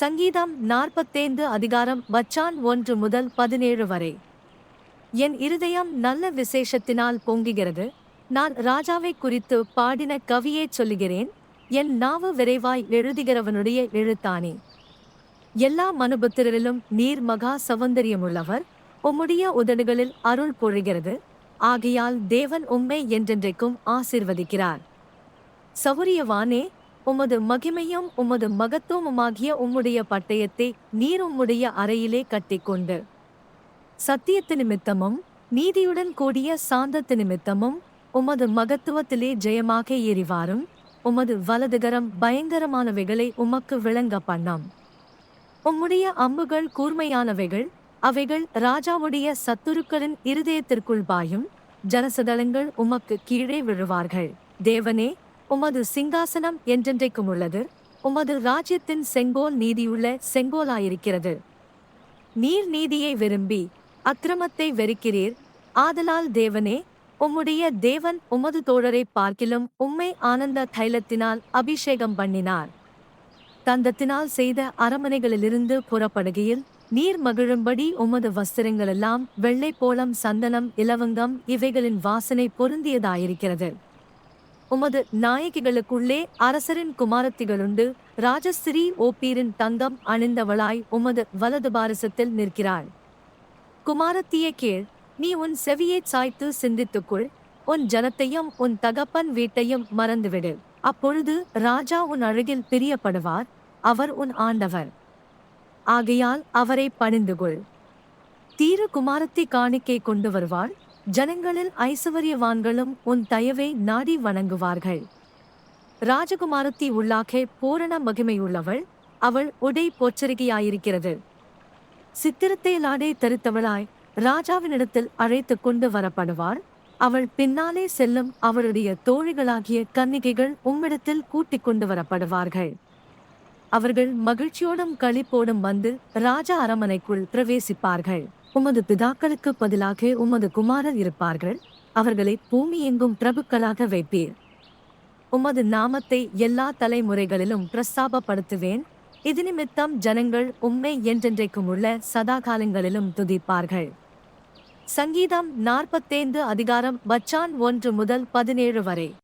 சங்கீதம் நாற்பத்தைந்து அதிகாரம் வச்சான் ஒன்று முதல் பதினேழு வரை. என் இருதயம் நல்ல விசேஷத்தினால் பொங்குகிறது. நான் ராஜாவை குறித்து பாடின கவியே சொல்லுகிறேன். என் நாவு விரைவாய் எழுதுகிறவனுடைய எழுத்தானே எல்லா மனுபுத்திரரிலும் நீர் மகா சௌந்தரியமுள்ளவர். உம்முடைய உதடுகளில் அருள் பொழிகிறது. ஆகையால் தேவன் உம்மை என்றென்றைக்கும் ஆசிர்வதிக்கிறார். சௌரியவானே உமது மகிமையும் உமது மகத்துவமுமாகிய உம்முடைய பட்டயத்தை நீர் உம்முடைய அறையிலே கட்டிக்கொண்டு. சத்தியத்து நிமித்தமும் நீதியுடன் கூடிய சாந்தத்து நிமித்தமும் உமது மகத்துவத்திலே ஜெயமாக எறிவாரும் உமது வலதுகரம் பயங்கரமானவைகளை உமக்கு விளங்க பண்ணாம் உம்முடைய அம்புகள் கூர்மையானவைகள் அவைகள் ராஜாவுடைய சத்துருக்களின் இருதயத்திற்குள் பாயும். ஜனசதளங்கள் உமக்கு கீழே விழுவார்கள். தேவனே உமது சிங்காசனம் என்றென்றைக்கும் உள்ளது. உமது ராஜ்யத்தின் செங்கோல் நீதியுள்ள செங்கோலாயிருக்கிறது. நீர் நீதியை விரும்பி அக்கிரமத்தை வெறுக்கிறீர். ஆதலால் தேவனே உம்முடைய தேவன் உமது தோழரை பார்க்கிலும் உம்மை ஆனந்த தைலத்தினால் அபிஷேகம் பண்ணினார். தந்தத்தினால் செய்த அரமனைகளிலிருந்து புறப்படுகையில் நீர் மகிழும்படி உமது வஸ்திரங்களெல்லாம் வெள்ளை போலம் சந்தனம் இலவங்கம் இவைகளின் வாசனை பொருந்தியதாயிருக்கிறது. உமது நாயகிகளுக்குள்ளே அரசரின் குமாரத்திகளுண்டு ராஜஸ்திரீ ஓப்பீரின் தங்கம் அணிந்தவளாய் உமது வலது பாரசத்தில் நிற்கிறாள். குமாரத்திய கீழ் நீ உன் செவியை சாய்த்து சிந்தித்துக்குள். உன் ஜனத்தையும் உன் தகப்பன் வீட்டையும் மறந்துவிடு. அப்பொழுது ராஜா உன் அழகில் பிரியப்படுவார் அவர் உன் ஆண்டவர். ஆகையால் அவரை பணிந்துகொள். தீரு குமாரத்தை காணிக்கை கொண்டு வருவாள் ஜனங்களில் ஐசுவரியவான்களும் உன் தயவை நாடி வணங்குவார்கள். ராஜகுமாரத்தி உள்ளாகே பூரண மகிமையுள்ளவள். அவள் உடை போச்சரிகையாயிருக்கிறது சித்திரத்தையிலாடே தரித்தவளாய் ராஜாவினிடத்தில் அழைத்து கொண்டு வரப்படுவார். அவள் பின்னாலே செல்லும் அவருடைய தோழிகளாகிய கன்னிகைகள் உம்மிடத்தில் கூட்டிக் கொண்டு வரப்படுவார்கள். அவர்கள் மகிழ்ச்சியோடும் களிப்போடும் வந்து ராஜா அரமனைக்குள் பிரவேசிப்பார்கள். உமது பிதாக்களுக்கு பதிலாக உமது குமாரர் இருப்பார்கள். அவர்களை பூமி எங்கும் பிரபுக்களாக வைப்பீர். உமது நாமத்தை எல்லா தலைமுறைகளிலும் பிரஸ்தாபப்படுத்துவேன். இது நிமித்தம் ஜனங்கள் உம்மை என்றென்றைக்கும் உள்ள சதாகாலங்களிலும் துதிப்பார்கள். சங்கீதம் நாற்பத்தைந்து அதிகாரம் வச்சான் ஒன்று முதல் பதினேழு வரை.